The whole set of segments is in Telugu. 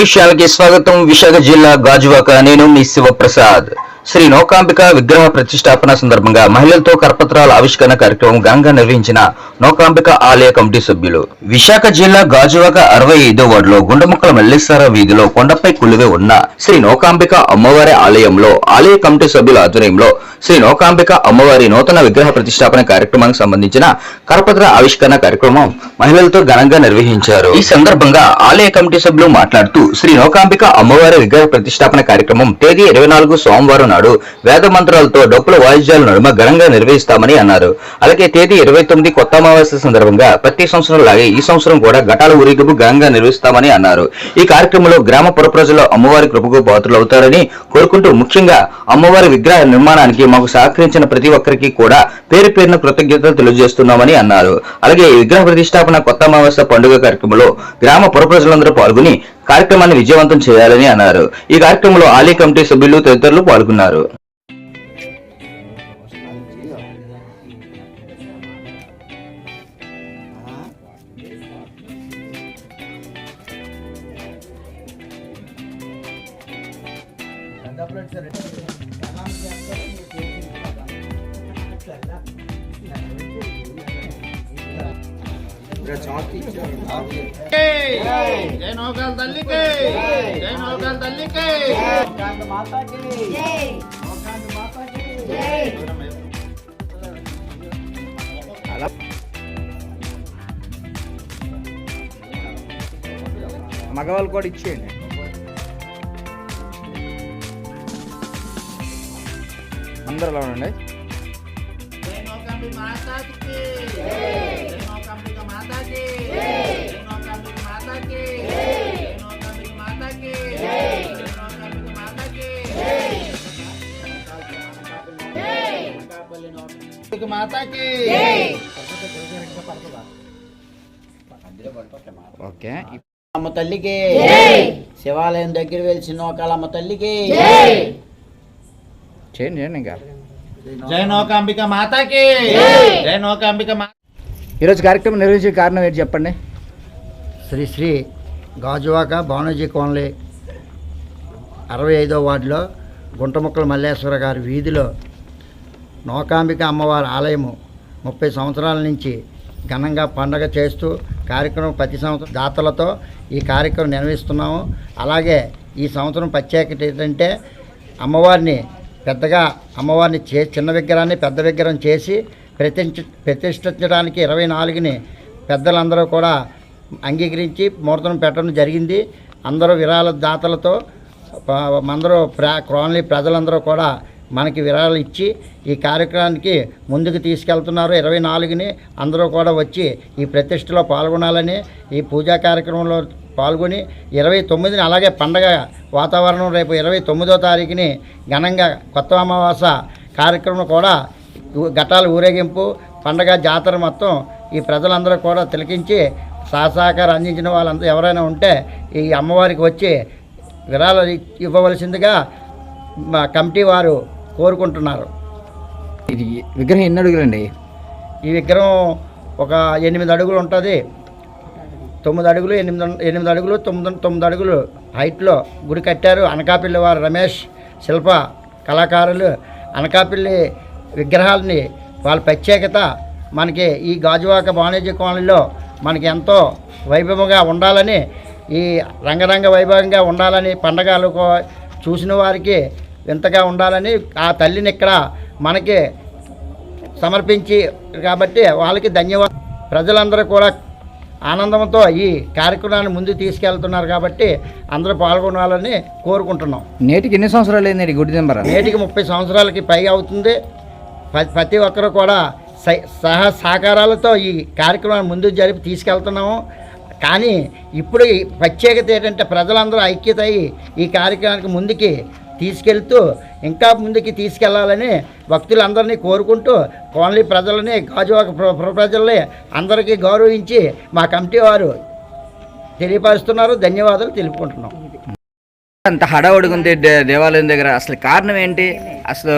న్యూస్ స్వాగతం విశాఖ జిల్లా గాజువాక. నేను మీ శివప్రసాద్. శ్రీ నౌకాంబిక విగ్రహ ప్రతిష్టాపన సందర్భంగా మహిళలతో కరపత్రాల ఆవిష్కరణ కార్యక్రమం ఘనంగా నిర్వహించిన నౌకాంబిక ఆలయ కమిటీ సభ్యులు. విశాఖ జిల్లా గాజువాక అరవై ఐదో వార్డులో గుండముక్కల మల్లేశ్వర వీధిలో కొండపై కులువే ఉన్న శ్రీ నౌకాంబిక అమ్మవారి ఆలయంలో ఆలయ కమిటీ సభ్యుల ఆధ్వర్యంలో శ్రీ నౌకాంబిక అమ్మవారి నూతన విగ్రహ ప్రతిష్టాపన కార్యక్రమానికి సంబంధించిన కరపత్ర ఆవిష్కరణ కార్యక్రమం మహిళలతో ఘనంగా నిర్వహించారు. ఈ సందర్భంగా ఆలయ కమిటీ సభ్యులు మాట్లాడుతూ శ్రీ నౌకాంబిక అమ్మవారి విగ్రహ ప్రతిష్టాపన కార్యక్రమం తేదీ ఇరవై నాలుగు సోమవారం నాడు వేద మంత్రాలతో డప్పుల వాయిద్యాల నడుమ ఘనంగా నిర్వహిస్తామని అన్నారు. అలాగే తేదీ ఇరవై తొమ్మిది కొత్త అమావాస్య సందర్భంగా ప్రతి సంవత్సరం లాగే ఈ సంవత్సరం కూడా ఘటాల ఊరేగింపు ఘనంగా నిర్వహిస్తామని అన్నారు. ఈ కార్యక్రమంలో గ్రామ పురప్రజలు అమ్మవారి కృపకు పాత్రలవుతారని కోరుకుంటూ ముఖ్యంగా అమ్మవారి విగ్రహ నిర్మాణానికి మాకు సహకరించిన ప్రతి ఒక్కరికి కూడా పేరు పేరున కృతజ్ఞతలు తెలియజేస్తున్నామని అన్నారు. అలాగే ఈ విగ్రహ ప్రతిష్టాపన కొత్త అమావాస్య పండుగ కార్యక్రమంలో గ్రామ పురప్రజలందరూ పాల్గొని కార్యక్రమాన్ని విజయవంతం చేయాలని అన్నారు. ఈ కార్యక్రమంలో ఆలయ కమిటీ సభ్యులు తదితరులు పాల్గొన్నారు. జై నౌకాల తల్లికి. జై నౌకాల తల్లికి. మగవాళ్ళు కూడా ఇచ్చేయండి. అందరూ అలా ఉండండి? నౌకాంబి మాతాకి నౌకాంబిక మాతాకి నౌకాంబిక మాతాకి నౌకాంబిక మాతాకి నౌకాంబిక మాతాకి ఓకే. అమ్మ తల్లికి శివాలయం దగ్గర వెలిసి నోకాలమ్మ తల్లికి చేయండి చేయండి ఇంకా. జై నౌకాంబిక మాతాకి. జై నౌకాంబిక మా ఈరోజు కార్యక్రమం నిర్వహించే కారణం ఏంటి చెప్పండి? శ్రీ శ్రీ గాజువాక భానుజీ కోన్లే అరవై ఐదో వార్డులో గుంటముక్కల మల్లేశ్వర గారి వీధిలో నోకాంబిక అమ్మవారి ఆలయము ముప్పై సంవత్సరాల నుంచి ఘనంగా పండగ చేస్తూ కార్యక్రమం ప్రతి సంవత్సరం దాతలతో ఈ కార్యక్రమం నిర్వహిస్తున్నాము. అలాగే ఈ సంవత్సరం ప్రత్యేకత ఏంటంటే అమ్మవారిని పెద్దగా అమ్మవారిని చే చిన్న విగ్రహాన్ని పెద్ద విగ్రహం చేసి ప్రతిష్ఠ ప్రతిష్ఠించడానికి ఇరవై నాలుగుని పెద్దలందరూ కూడా అంగీకరించి ముహూర్తం పెట్టడం జరిగింది. అందరూ విరాళ దాతలతో అందరూ ప్రా క్రోన్లీ ప్రజలందరూ కూడా మనకి విరాళాలు ఇచ్చి ఈ కార్యక్రమానికి ముందుకు తీసుకెళ్తున్నారు. ఇరవై నాలుగుని అందరూ కూడా వచ్చి ఈ ప్రతిష్టలో పాల్గొనాలని ఈ పూజా కార్యక్రమంలో పాల్గొని ఇరవై తొమ్మిదిని అలాగే పండగ వాతావరణం రేపు ఇరవై తొమ్మిదో తారీఖుని ఘనంగా కొత్త అమావాస కార్యక్రమం కూడా ఘటాల ఊరేగింపు పండగ జాతర మొత్తం ఈ ప్రజలందరూ కూడా తిలకించి సహసహకారం అందించిన వాళ్ళందరూ ఎవరైనా ఉంటే ఈ అమ్మవారికి వచ్చి విరాళాలు ఇవ్వవలసిందిగా మా కమిటీ వారు కోరుకుంటున్నారు. ఇది విగ్రహం ఎన్ని అడుగులండి? ఈ విగ్రహం ఒక ఎనిమిది అడుగులు ఉంటుంది. తొమ్మిది అడుగులు ఎనిమిది ఎనిమిది అడుగులు తొమ్మిది తొమ్మిది అడుగులు హైట్లో గుడి కట్టారు అనకాపల్లి వారు రమేష్ శిల్ప కళాకారులు. అనకాపల్లి విగ్రహాలని వాళ్ళ ప్రత్యేకత మనకి ఈ గాజువాక వాణిజ్య కోణంలో మనకి ఎంతో వైభవంగా ఉండాలని ఈ రంగరంగ వైభవంగా ఉండాలని పండగలు చూసిన వారికి వింతగా ఉండాలని ఆ తల్లిని ఇక్కడ మనకి సమర్పించి కాబట్టి వాళ్ళకి ధన్యవాదాలు. ప్రజలందరూ కూడా ఆనందంతో ఈ కార్యక్రమాన్ని ముందుకు తీసుకెళ్తున్నారు కాబట్టి అందరూ పాల్గొనాలని కోరుకుంటున్నాం. నేటికి ఎన్ని సంవత్సరాలు అయింది గుడి దింబర? నేటికి ముప్పై సంవత్సరాలకి పైగా అవుతుంది. ప్ర- ప్రతి ఒక్కరు కూడా సహ- సహ సహకారాలతో ఈ కార్యక్రమాన్ని ముందుకు జరిపి తీసుకెళ్తున్నాము. కానీ ఇప్పుడు ప్రత్యేకత ఏంటంటే ప్రజలందరూ ఐక్యత అయ్యి ఈ కార్యక్రమానికి ముందుకి తీసుకెళ్తూ ఇంకా ముందుకి తీసుకెళ్ళాలని భక్తులందరినీ కోరుకుంటూ కోన్లీ ప్రజలని గాజువాక ప్ర- ప్ర- ప్రజల్ని అందరికీ గౌరవించి మా కమిటీ వారు తెలియపరుస్తున్నారు. ధన్యవాదాలు తెలుపుకుంటున్నాం. అంత హడావుడిగా ఉంది దే- దేవాలయం దగ్గర. అసలు కారణం ఏంటి? అసలు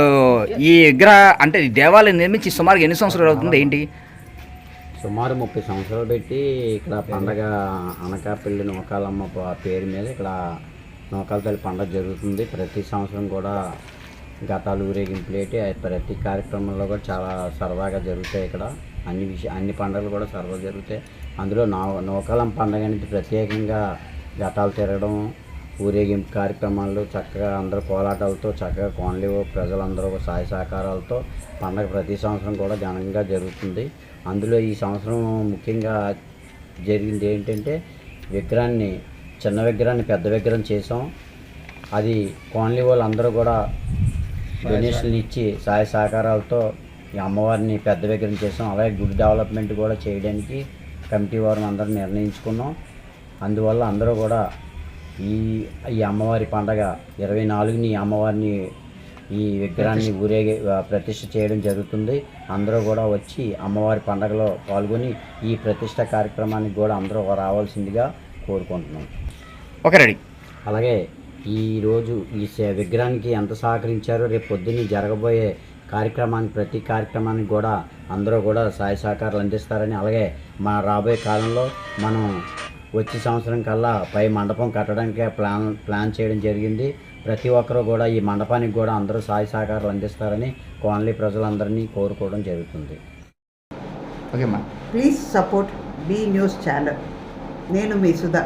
ఈ విగ్రహ అంటే ఈ దేవాలయం నిర్మించి సుమారుగా ఎన్ని సంవత్సరాలు అవుతుంది ఏంటి? సుమారు ముప్పై సంవత్సరాలు పెట్టి ఇక్కడ పండగ అనకాపల్లి నూకాలమ్మ పేరు మీద ఇక్కడ నూకాల తల్లి పండగ జరుగుతుంది. ప్రతి సంవత్సరం కూడా గతాలు ఊరేగింపులు ప్రతి కార్యక్రమంలో కూడా చాలా సరదాగా జరుగుతాయి ఇక్కడ. అన్ని విషయ అన్ని పండుగలు కూడా సరదా జరుగుతాయి. అందులో నా నూకాలం పండగ అనేది ప్రత్యేకంగా గతాలు తిరగడం ఊరేగింపు కార్యక్రమాలు చక్కగా అందరూ కోలాటాలతో చక్కగా కోనలి ప్రజలందరూ సాయ సహకారాలతో పండగ ప్రతి సంవత్సరం కూడా ఘనంగా జరుగుతుంది. అందులో ఈ సంవత్సరం ముఖ్యంగా జరిగింది ఏంటంటే విగ్రహాన్ని చిన్న విగ్రహాన్ని పెద్ద విగ్రహం చేసాం అది కోన్లీ వాళ్ళందరూ కూడా డొనేషన్లు ఇచ్చి సహాయ సహకారాలతో ఈ అమ్మవారిని పెద్ద విగ్రహం చేసాం అలాగే గుడి డెవలప్మెంట్ కూడా చేయడానికి కమిటీ వారిని అందరూ నిర్ణయించుకున్నాం. అందువల్ల అందరూ కూడా ఈ ఈ అమ్మవారి పండగ ఇరవై నాలుగుని ఈ అమ్మవారిని ఈ విగ్రహాన్ని ఊరేగి ప్రతిష్ట ప్రతిష్ఠ చేయడం జరుగుతుంది. అందరూ కూడా వచ్చి అమ్మవారి పండగలో పాల్గొని ఈ ప్రతిష్ట కార్యక్రమానికి కూడా అందరూ రావాల్సిందిగా కోరుకుంటున్నాం. Okay ready. అలాగే ఈరోజు ఈ విగ్రహానికి ఎంత సహకరించారో రేపు పొద్దున్న జరగబోయే కార్యక్రమానికి ప్రతి కార్యక్రమానికి కూడా అందరూ కూడా సహాయ సహకారాలు అందిస్తారని అలాగే మా రాబోయే కాలంలో మనం వచ్చే సంవత్సరం కల్లా పై మండపం కట్టడానికి ప్లాన్ ప్లాన్ చేయడం జరిగింది. ప్రతి ఒక్కరూ కూడా ఈ మండపానికి కూడా అందరూ సహాయ సహకారాలు అందిస్తారని కోన్లీ ప్రజలందరినీ కోరుకోవడం జరుగుతుంది. ఓకే అమ్మా please support B news channel నేను మీ సుధా.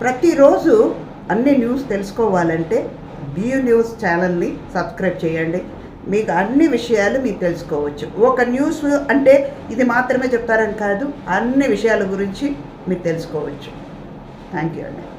ప్రతిరోజు అన్ని న్యూస్ తెలుసుకోవాలంటే బియూ న్యూస్ ఛానల్ని సబ్స్క్రైబ్ చేయండి. మీకు అన్ని విషయాలు మీరు తెలుసుకోవచ్చు. ఒక న్యూస్ అంటే ఇది మాత్రమే చెప్తారని కాదు అన్ని విషయాల గురించి మీరు తెలుసుకోవచ్చు. థ్యాంక్ యూ అండి.